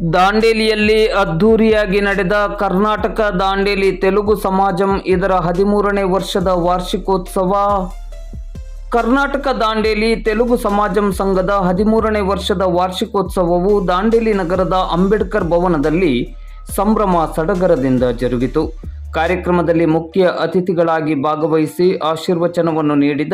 ದಾಂಡೇಲಿಯಲ್ಲಿ ಅದ್ಧೂರಿಯಾಗಿ ನಡೆದ ಕರ್ನಾಟಕ ದಾಂಡೇಲಿ ತೆಲುಗು ಸಮಾಜಂ ಇದರ ಹದಿಮೂರನೇ ವರ್ಷದ ವಾರ್ಷಿಕೋತ್ಸವ. ಕರ್ನಾಟಕ ದಾಂಡೇಲಿ ತೆಲುಗು ಸಮಾಜಂ ಸಂಘದ ಹದಿಮೂರನೇ ವರ್ಷದ ವಾರ್ಷಿಕೋತ್ಸವವು ದಾಂಡೇಲಿ ನಗರದ ಅಂಬೇಡ್ಕರ್ ಭವನದಲ್ಲಿ ಸಂಭ್ರಮ ಸಡಗರದಿಂದ ಜರುಗಿತು. ಕಾರ್ಯಕ್ರಮದಲ್ಲಿ ಮುಖ್ಯ ಅತಿಥಿಗಳಾಗಿ ಭಾಗವಹಿಸಿ ಆಶೀರ್ವಚನವನ್ನು ನೀಡಿದ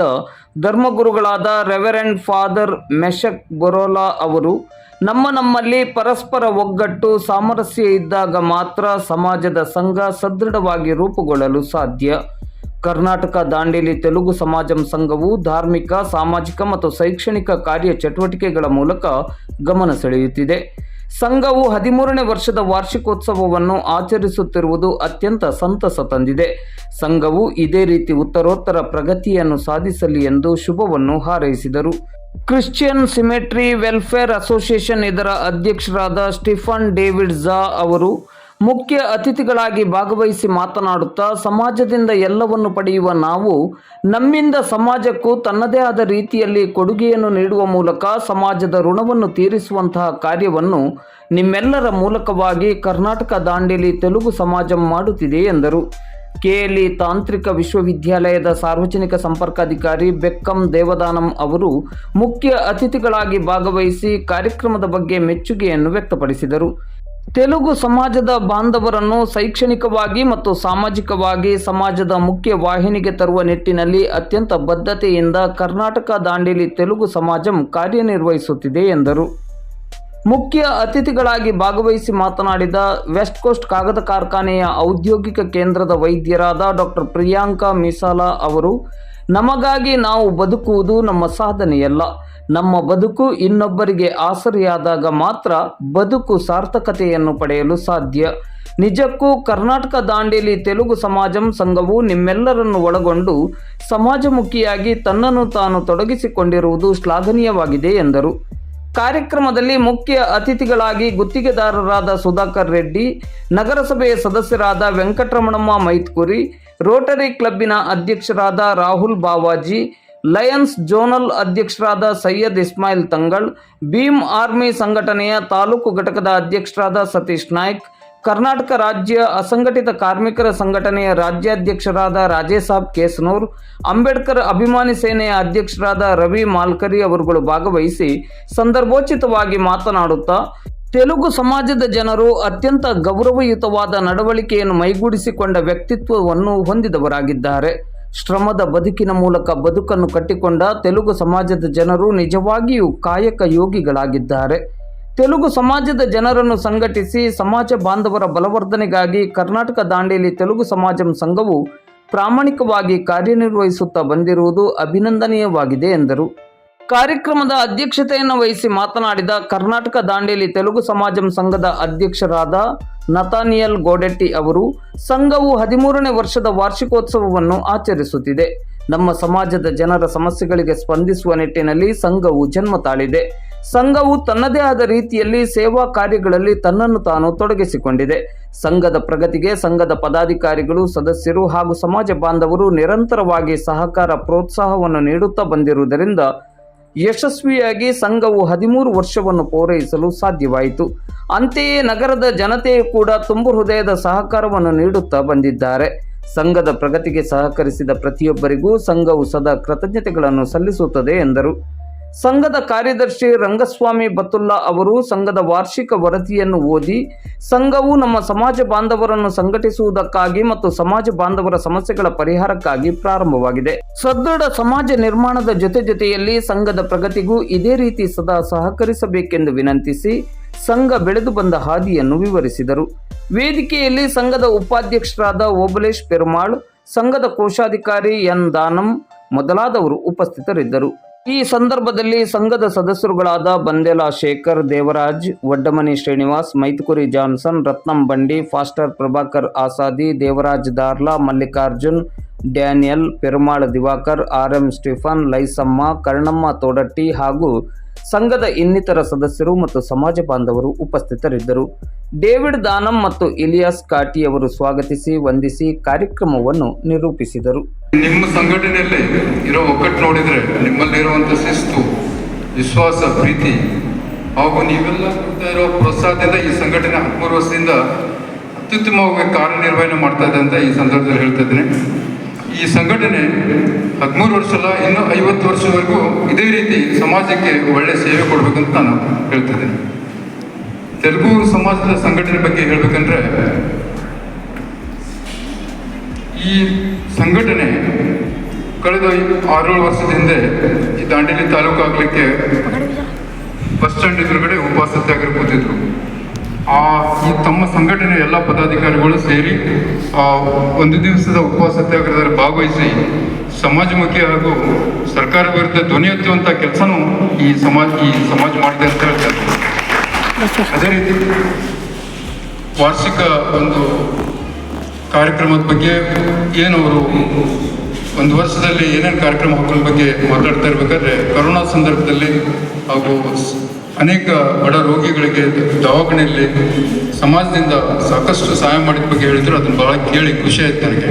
ಧರ್ಮಗುರುಗಳಾದ ರೆವರೆಂಡ್ ಫಾದರ್ ಮೆಶಕ್ ಬೊರೋಲಾ ಅವರು ನಮ್ಮ ನಮ್ಮಲ್ಲಿ ಪರಸ್ಪರ ಒಗ್ಗಟ್ಟು ಸಾಮರಸ್ಯ ಇದ್ದಾಗ ಮಾತ್ರ ಸಮಾಜದ ಸಂಘ ಸದೃಢವಾಗಿ ರೂಪುಗೊಳ್ಳಲು ಸಾಧ್ಯ. ಕರ್ನಾಟಕ ದಾಂಡೇಲಿ ತೆಲುಗು ಸಮಾಜಂ ಸಂಘವು ಧಾರ್ಮಿಕ, ಸಾಮಾಜಿಕ ಮತ್ತು ಶೈಕ್ಷಣಿಕ ಕಾರ್ಯ ಚಟುವಟಿಕೆಗಳ ಮೂಲಕ ಗಮನ ಸೆಳೆಯುತ್ತಿದೆ. ಸಂಘವು ಹದಿಮೂರನೇ ವರ್ಷದ ವಾರ್ಷಿಕೋತ್ಸವವನ್ನು ಆಚರಿಸುತ್ತಿರುವುದು ಅತ್ಯಂತ ಸಂತಸ ತಂದಿದೆ. ಸಂಘವು ಇದೇ ರೀತಿ ಉತ್ತರೋತ್ತರ ಪ್ರಗತಿಯನ್ನು ಸಾಧಿಸಲಿ ಎಂದು ಶುಭವನ್ನು ಹಾರೈಸಿದರು. ಕ್ರಿಶ್ಚಿಯನ್ ಸಿಮೆಟ್ರಿ ವೆಲ್ಫೇರ್ ಅಸೋಸಿಯೇಷನ್ ಇದರ ಅಧ್ಯಕ್ಷರಾದ ಸ್ಟಿಫನ್ ಡೇವಿಡ್ ಝಾ ಅವರು ಮುಖ್ಯ ಅತಿಥಿಗಳಾಗಿ ಭಾಗವಹಿಸಿ ಮಾತನಾಡುತ್ತಾ, ಸಮಾಜದಿಂದ ಎಲ್ಲವನ್ನು ಪಡೆಯುವ ನಾವು ನಮ್ಮಿಂದ ಸಮಾಜಕ್ಕೂ ತನ್ನದೇ ಆದ ರೀತಿಯಲ್ಲಿ ಕೊಡುಗೆಯನ್ನು ನೀಡುವ ಮೂಲಕ ಸಮಾಜದ ಋಣವನ್ನು ತೀರಿಸುವಂತಹ ಕಾರ್ಯವನ್ನು ನಿಮ್ಮೆಲ್ಲರ ಮೂಲಕವಾಗಿ ಕರ್ನಾಟಕ ದಾಂಡೇಲಿ ತೆಲುಗು ಸಮಾಜ ಮಾಡುತ್ತಿದೆ ಎಂದರು. ಕೆಎಲ್ಇ ತಾಂತ್ರಿಕ ವಿಶ್ವವಿದ್ಯಾಲಯದ ಸಾರ್ವಜನಿಕ ಸಂಪರ್ಕಾಧಿಕಾರಿ ಬೆಕ್ಕಂ ದೇವದಾನಂ ಅವರು ಮುಖ್ಯ ಅತಿಥಿಗಳಾಗಿ ಭಾಗವಹಿಸಿ ಕಾರ್ಯಕ್ರಮದ ಬಗ್ಗೆ ಮೆಚ್ಚುಗೆಯನ್ನು ವ್ಯಕ್ತಪಡಿಸಿದರು. ತೆಲುಗು ಸಮಾಜದ ಬಾಂಧವರನ್ನು ಶೈಕ್ಷಣಿಕವಾಗಿ ಮತ್ತು ಸಾಮಾಜಿಕವಾಗಿ ಸಮಾಜದ ಮುಖ್ಯ ವಾಹಿನಿಗೆ ತರುವ ನಿಟ್ಟಿನಲ್ಲಿ ಅತ್ಯಂತ ಬದ್ಧತೆಯಿಂದ ಕರ್ನಾಟಕ ದಾಂಡೇಲಿ ತೆಲುಗು ಸಮಾಜಂ ಕಾರ್ಯನಿರ್ವಹಿಸುತ್ತಿದೆ ಎಂದರು. ಮುಖ್ಯ ಅತಿಥಿಗಳಾಗಿ ಭಾಗವಹಿಸಿ ಮಾತನಾಡಿದ ವೆಸ್ಟ್ ಕೋಸ್ಟ್ ಕಾಗದ ಕಾರ್ಖಾನೆಯ ಔದ್ಯೋಗಿಕ ಕೇಂದ್ರದ ವೈದ್ಯರಾದ ಡಾಕ್ಟರ್ ಪ್ರಿಯಾಂಕಾ ಮಿಸಾಲಾ ಅವರು, ನಮಗಾಗಿ ನಾವು ಬದುಕುವುದು ನಮ್ಮ ಸಾಧನೆಯಲ್ಲ. ನಮ್ಮ ಬದುಕು ಇನ್ನೊಬ್ಬರಿಗೆ ಆಸರೆಯಾದಾಗ ಮಾತ್ರ ಬದುಕು ಸಾರ್ಥಕತೆಯನ್ನು ಪಡೆಯಲು ಸಾಧ್ಯ. ನಿಜಕ್ಕೂ ಕರ್ನಾಟಕ ದಾಂಡೇಲಿ ತೆಲುಗು ಸಮಾಜಂ ಸಂಘವು ನಿಮ್ಮೆಲ್ಲರನ್ನು ಒಳಗೊಂಡು ಸಮಾಜಮುಖಿಯಾಗಿ ತನ್ನನ್ನು ತಾನು ತೊಡಗಿಸಿಕೊಂಡಿರುವುದು ಶ್ಲಾಘನೀಯವಾಗಿದೆ ಎಂದರು. ಕಾರ್ಯಕ್ರಮದಲ್ಲಿ ಮುಖ್ಯ ಅತಿಥಿಗಳಾಗಿ ಗುತ್ತಿಗೆದಾರರಾದ ಸುಧಾಕರ್ ರೆಡ್ಡಿ, ನಗರಸಭೆಯ ಸದಸ್ಯರಾದ ವೆಂಕಟರಮಣಮ್ಮ ಮೈತ್ಕುರಿ, ರೋಟರಿ ಕ್ಲಬ್ಬಿನ ಅಧ್ಯಕ್ಷರಾದ ರಾಹುಲ್ ಬಾವಾಜಿ, ಲಯನ್ಸ್ ಜೋನಲ್ ಅಧ್ಯಕ್ಷರಾದ ಸೈಯದ್ ಇಸ್ಮಾಯಿಲ್ ತಂಗಳ್ ಭೀಮ್ ಆರ್ಮಿ ಸಂಘಟನೆಯ ತಾಲೂಕು ಘಟಕದ ಅಧ್ಯಕ್ಷರಾದ ಸತೀಶ್ ನಾಯ್ಕ್ ಕರ್ನಾಟಕ ರಾಜ್ಯ ಅಸಂಘಟಿತ ಕಾರ್ಮಿಕರ ಸಂಘಟನೆಯ ರಾಜ್ಯಾಧ್ಯಕ್ಷರಾದ ರಾಜೇಸಾಬ್ ಕೇಸನೂರ್, ಅಂಬೇಡ್ಕರ್ ಅಭಿಮಾನಿ ಸೇನೆಯ ಅಧ್ಯಕ್ಷರಾದ ರವಿ ಮಾಲ್ಕರಿ ಅವರುಗಳು ಭಾಗವಹಿಸಿ ಸಂದರ್ಭೋಚಿತವಾಗಿ ಮಾತನಾಡುತ್ತಾ, ತೆಲುಗು ಸಮಾಜದ ಜನರು ಅತ್ಯಂತ ಗೌರವಯುತವಾದ ನಡವಳಿಕೆಯನ್ನು ಮೈಗೂಡಿಸಿಕೊಂಡ ವ್ಯಕ್ತಿತ್ವವನ್ನು ಹೊಂದಿದವರಾಗಿದ್ದಾರೆ. ಶ್ರಮದ ಬದುಕಿನ ಮೂಲಕ ಬದುಕನ್ನು ಕಟ್ಟಿಕೊಂಡ ತೆಲುಗು ಸಮಾಜದ ಜನರು ನಿಜವಾಗಿಯೂ ಕಾಯಕ ಯೋಗಿಗಳಾಗಿದ್ದಾರೆ. ತೆಲುಗು ಸಮಾಜದ ಜನರನ್ನು ಸಂಘಟಿಸಿ ಸಮಾಜ ಬಾಂಧವರ ಬಲವರ್ಧನೆಗಾಗಿ ಕರ್ನಾಟಕ ದಾಂಡೇಲಿ ತೆಲುಗು ಸಮಾಜಂ ಸಂಘವು ಪ್ರಾಮಾಣಿಕವಾಗಿ ಕಾರ್ಯನಿರ್ವಹಿಸುತ್ತಾ ಬಂದಿರುವುದು ಅಭಿನಂದನೀಯವಾಗಿದೆ ಎಂದರು. ಕಾರ್ಯಕ್ರಮದ ಅಧ್ಯಕ್ಷತೆಯನ್ನು ವಹಿಸಿ ಮಾತನಾಡಿದ ಕರ್ನಾಟಕ ದಾಂಡೇಲಿ ತೆಲುಗು ಸಮಾಜಂ ಸಂಘದ ಅಧ್ಯಕ್ಷರಾದ ನತಾನಿಯಲ್ ಗೋಡೆಟ್ಟಿ ಅವರು, ಸಂಘವು ಹದಿಮೂರನೇ ವರ್ಷದ ವಾರ್ಷಿಕೋತ್ಸವವನ್ನು ಆಚರಿಸುತ್ತಿದೆ. ನಮ್ಮ ಸಮಾಜದ ಜನರ ಸಮಸ್ಯೆಗಳಿಗೆ ಸ್ಪಂದಿಸುವ ನಿಟ್ಟಿನಲ್ಲಿ ಸಂಘವು ಜನ್ಮ ತಾಳಿದೆ. ಸಂಘವು ತನ್ನದೇ ಆದ ರೀತಿಯಲ್ಲಿ ಸೇವಾ ಕಾರ್ಯಗಳಲ್ಲಿ ತನ್ನನ್ನು ತಾನು ತೊಡಗಿಸಿಕೊಂಡಿದೆ. ಸಂಘದ ಪ್ರಗತಿಗೆ ಸಂಘದ ಪದಾಧಿಕಾರಿಗಳು, ಸದಸ್ಯರು ಹಾಗೂ ಸಮಾಜ ಬಾಂಧವರು ನಿರಂತರವಾಗಿ ಸಹಕಾರ ಪ್ರೋತ್ಸಾಹವನ್ನು ನೀಡುತ್ತಾ ಬಂದಿರುವುದರಿಂದ ಯಶಸ್ವಿಯಾಗಿ ಸಂಘವು ಹದಿಮೂರು ವರ್ಷವನ್ನು ಪೂರೈಸಲು ಸಾಧ್ಯವಾಯಿತು. ಅಂತೆಯೇ ನಗರದ ಜನತೆಯು ಕೂಡ ತುಂಬು ಹೃದಯದ ಸಹಕಾರವನ್ನು ನೀಡುತ್ತಾ ಬಂದಿದ್ದಾರೆ. ಸಂಘದ ಪ್ರಗತಿಗೆ ಸಹಕರಿಸಿದ ಪ್ರತಿಯೊಬ್ಬರಿಗೂ ಸಂಘವು ಸದಾ ಕೃತಜ್ಞತೆಗಳನ್ನು ಸಲ್ಲಿಸುತ್ತದೆ ಎಂದರು. ಸಂಘದ ಕಾರ್ಯದರ್ಶಿ ರಂಗಸ್ವಾಮಿ ಬತ್ತುಲ್ಲಾ ಅವರು ಸಂಘದ ವಾರ್ಷಿಕ ವರದಿಯನ್ನು ಓದಿ, ಸಂಘವು ನಮ್ಮ ಸಮಾಜ ಬಾಂಧವರನ್ನು ಸಂಘಟಿಸುವುದಕ್ಕಾಗಿ ಮತ್ತು ಸಮಾಜ ಬಾಂಧವರ ಸಮಸ್ಯೆಗಳ ಪರಿಹಾರಕ್ಕಾಗಿ ಪ್ರಾರಂಭವಾಗಿದೆ. ಸದೃಢ ಸಮಾಜ ನಿರ್ಮಾಣದ ಜೊತೆ ಜೊತೆಯಲ್ಲಿ ಸಂಘದ ಪ್ರಗತಿಗೂ ಇದೇ ರೀತಿ ಸದಾ ಸಹಕರಿಸಬೇಕೆಂದು ವಿನಂತಿಸಿ ಸಂಘ ಬೆಳೆದು ಬಂದ ಹಾದಿಯನ್ನು ವಿವರಿಸಿದರು. ವೇದಿಕೆಯಲ್ಲಿ ಸಂಘದ ಉಪಾಧ್ಯಕ್ಷರಾದ ಓಬಲೇಶ್ ಪೆರುಮಾಳ್, ಸಂಘದ ಕೋಶಾಧಿಕಾರಿ ಎನ್ ದಾನಂ ಮೊದಲಾದವರು ಉಪಸ್ಥಿತರಿದ್ದರು. ಈ ಸಂದರ್ಭದಲ್ಲಿ ಸಂಘದ ಸದಸ್ಯರುಗಳಾದ Bandela Shekar Devaraj, Vaddamani Srinivas, Maitkuri Johnson, Ratnam Bandi, pastor Prabhakar Asadi, Devaraj Darla, Mallikarjun, Daniel, Perumala Divakar R M Stephen, Laisamma, Karnamma Thodatti ಹಾಗೂ ಸಂಘದ ಇನ್ನಿತರ ಸದಸ್ಯರು ಮತ್ತು ಸಮಾಜ ಬಾಂಧವರು ಉಪಸ್ಥಿತರಿದ್ದರು. ಡೇವಿಡ್ ದಾನಂ ಮತ್ತು ಇಲಿಯಾಸ್ ಕಾಟಿ ಅವರು ಸ್ವಾಗತಿಸಿ, ವಂದಿಸಿ ಕಾರ್ಯಕ್ರಮವನ್ನು ನಿರೂಪಿಸಿದರು. ನಿಮ್ಮ ಸಂಘಟನೆಯಲ್ಲಿ ಇರೋ ಒಕ್ಕಟ್ಟು ನೋಡಿದರೆ ನಿಮ್ಮಲ್ಲಿರುವಂಥ ಶಿಸ್ತು, ವಿಶ್ವಾಸ, ಪ್ರೀತಿ ಹಾಗೂ ನೀವೆಲ್ಲ ಕೊಡ್ತಾ ಇರೋ ಪ್ರೋತ್ಸಾಹದಿಂದ ಈ ಸಂಘಟನೆ ಹದಿಮೂರು ವರ್ಷದಿಂದ ಅತ್ಯುತ್ತಮವಾಗಿ ಕಾರ್ಯನಿರ್ವಹಣೆ ಮಾಡ್ತಾ ಇದೆ ಅಂತ ಈ ಸಂದರ್ಭದಲ್ಲಿ ಹೇಳ್ತಾ ಇದ್ದೀನಿ. ಈ ಸಂಘಟನೆ ಹದಿಮೂರು ವರ್ಷ ಅಲ್ಲ, ಇನ್ನೂ ಐವತ್ತು ವರ್ಷವರೆಗೂ ಇದೇ ರೀತಿ ಸಮಾಜಕ್ಕೆ ಒಳ್ಳೆ ಸೇವೆ ಕೊಡಬೇಕಂತ ನಾನು ಹೇಳ್ತಿದ್ದೀನಿ ತೆಲುಗು ಸಮಾಜದ ಸಂಘಟನೆ ಬಗ್ಗೆ ಹೇಳ್ಬೇಕಂದ್ರೆ, ಈ ಸಂಘಟನೆ ಕಳೆದ ಆರೇಳು ವರ್ಷದ ಹಿಂದೆ ಈ ದಾಂಡೇಲಿ ತಾಲೂಕು ಆಗ್ಲಿಕ್ಕೆ ಬಸ್ ಸ್ಟ್ಯಾಂಡ್ ಎದುರುಗಡೆ ಉಪವಾಸ ಸತ್ಯಾಗ್ರಹ ಕೂತಿದ್ರು ಆ, ಈ ತಮ್ಮ ಸಂಘಟನೆ ಎಲ್ಲ ಪದಾಧಿಕಾರಿಗಳು ಸೇರಿ, ಆ, ಒಂದು ದಿವಸದ ಉಪವಾಸ ಸತ್ಯಾಗ್ರಹದಲ್ಲಿ ಭಾಗವಹಿಸಿ ಸಮಾಜಮುಖಿ ಹಾಗೂ ಸರ್ಕಾರ ವಿರುದ್ಧ ಧ್ವನಿ ಎತ್ತುವಂಥ ಕೆಲಸನೂ ಈ ಸಮಾಜ ಈ ಸಮಾಜ ಮಾಡಿದೆ ಅಂತ ಅದೇ ರೀತಿ ವಾರ್ಷಿಕ ಒಂದು ಕಾರ್ಯಕ್ರಮದ ಬಗ್ಗೆ ಏನು ಅವರು ಒಂದು ವರ್ಷದಲ್ಲಿ ಏನೇನು ಕಾರ್ಯಕ್ರಮ ಹಾಕೋದ್ರ ಬಗ್ಗೆ ಮಾತಾಡ್ತಾ ಇರ್ಬೇಕಾದ್ರೆ ಕೊರೋನಾ ಸಂದರ್ಭದಲ್ಲಿ ಹಾಗೂ ಅನೇಕ ಬಡ ರೋಗಿಗಳಿಗೆ ದವಾಖಾನೆಯಲ್ಲಿ ಸಮಾಜದಿಂದ ಸಾಕಷ್ಟು ಸಹಾಯ ಮಾಡಿದ ಬಗ್ಗೆ ಹೇಳಿದ್ರು. ಅದನ್ನು ಭಾಳ ಕೇಳಿ ಖುಷಿ ಆಯ್ತು ನನಗೆ.